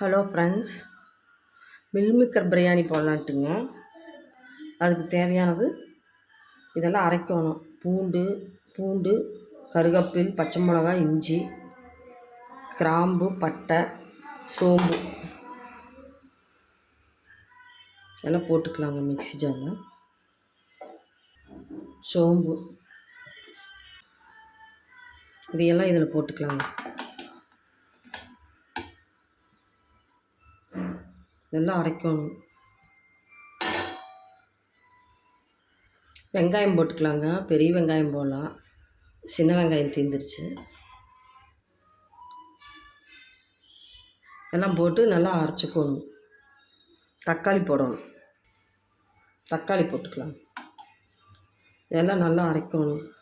Hello friends. Meal maker biryani போடலான்ட்டுங்க. அதுக்கு தேவையானது இதெல்லாம் அரைக்கணும். பூண்டு பூண்டு கருவேப்பில் பச்சை மிளகாய் இஞ்சி கிராம்பு பட்டை சோம்பு. எல்லாம் போட்டுக்கலாங்க மிக்ஸி ஜாரில். சோம்பு. இதையெல்லாம் இதில் போட்டுக்கலாங்க. நல்லா அரைக்கணும். வெங்காயம் போட்டுக்கலாங்க. பெரிய வெங்காயம் போடலாம். சின்ன வெங்காயம் தீந்துருச்சு. எல்லாம் போட்டு நல்லா அரைச்சிக்கணும். தக்காளி போடணும். தக்காளி போட்டுக்கலாம். இதெல்லாம் நல்லா அரைக்கணும்.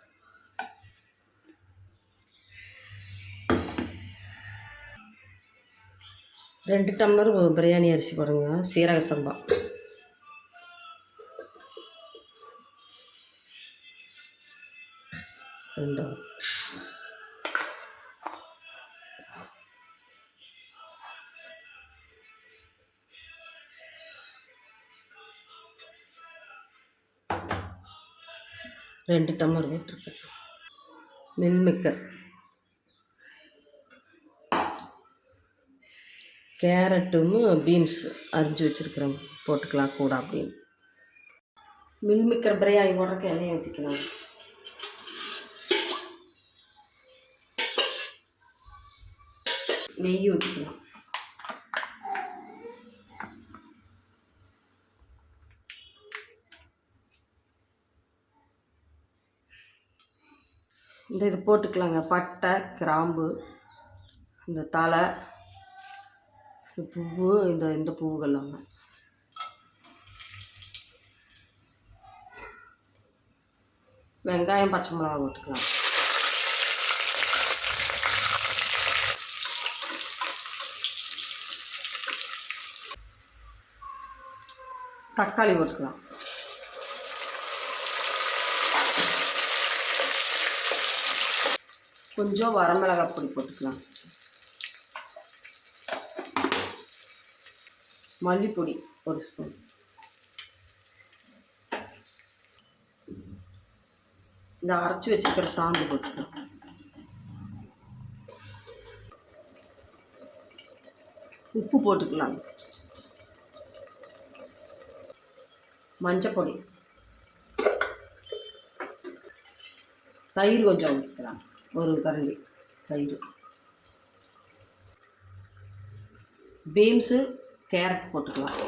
ரெண்டு டம்ளர் பிரியாணி அரிசி போடுங்க. சீரக சம்பா. ரெண்டு. ரெண்டு டம்ளர் போட்டிருக்கேன். மில் கேரட்டும் பீன்ஸ் அரிஞ்சு வச்சுருக்குறேன் போட்டுக்கலாம் கூட அப்படின்னு. மில் மிக்கர் பிரியாணி போடுறதுக்கு எண்ணெயை ஊற்றிக்கலாம் நெய் ஊற்றிக்கலாம் இந்த இது போட்டுக்கலாங்க. பட்டை கிராம்பு இந்த தலை பூவு இந்த இந்த பூவுகள்லாம் வெங்காயம் பச்சை மிளகா போட்டுக்கலாம். தக்காளி போட்டுக்கலாம். கொஞ்சம் வரமிளகாய் பொடி போட்டுக்கலாம். மல்லிப்பொடி ஒரு ஸ்பூன். இந்த அரைச்சி வச்சுக்கிற சாந்து போட்டுக்கலாம். உப்பு போட்டுக்கலாம். மஞ்சப்பொடி. தயிர் கொஞ்சம் ஊற்றிக்கலாம் ஒரு கரண்டி தயிர். பீன்ஸு கேரட் போட்டுக்கலாம்.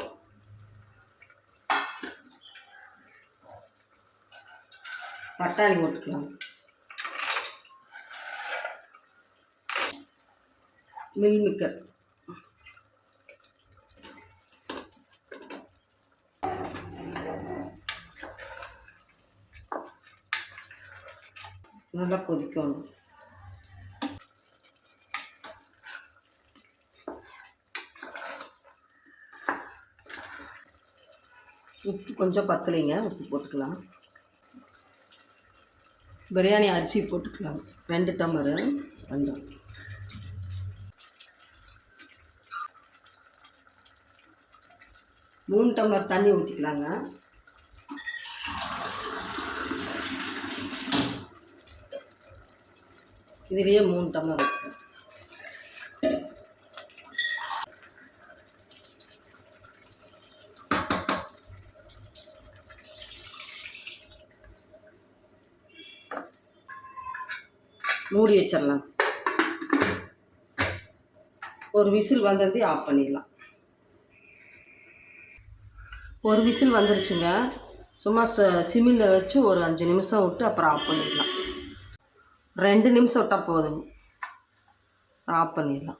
பட்டாணி போட்டுக்கலாம். மில்மிக்கர். நல்லா கொதிக்கணும். உப்பு கொஞ்சம் பத்தலைங்க. உப்பு போட்டுக்கலாம். பிரியாணி அரிசி போட்டுக்கலாம். ரெண்டு டம்ளரு. ரெண்டு. மூணு டம்ளர் தண்ணி ஊற்றிக்கலாங்க இதுலேயே மூணு டம்ளர் ஊற்றிக்கலாம் மூடி வச்சிடலாம். ஒரு விசில் வந்தது ஆஃப் பண்ணிடலாம். ஒரு விசில் வந்துருச்சுங்க. சும்மா ச சிமிலில் வச்சு ஒரு அஞ்சு நிமிஷம் விட்டு அப்புறம் ஆஃப் பண்ணிடலாம். ரெண்டு நிமிஷம் விட்டால் போதுங்க. ஆஃப் பண்ணிடலாம்.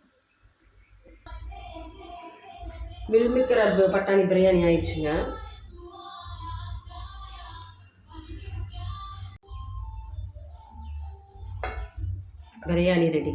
மில்மிக்கிற பட்டாணி பிரியாணி ஆயிடுச்சுங்க. பிரியாணி ரெடி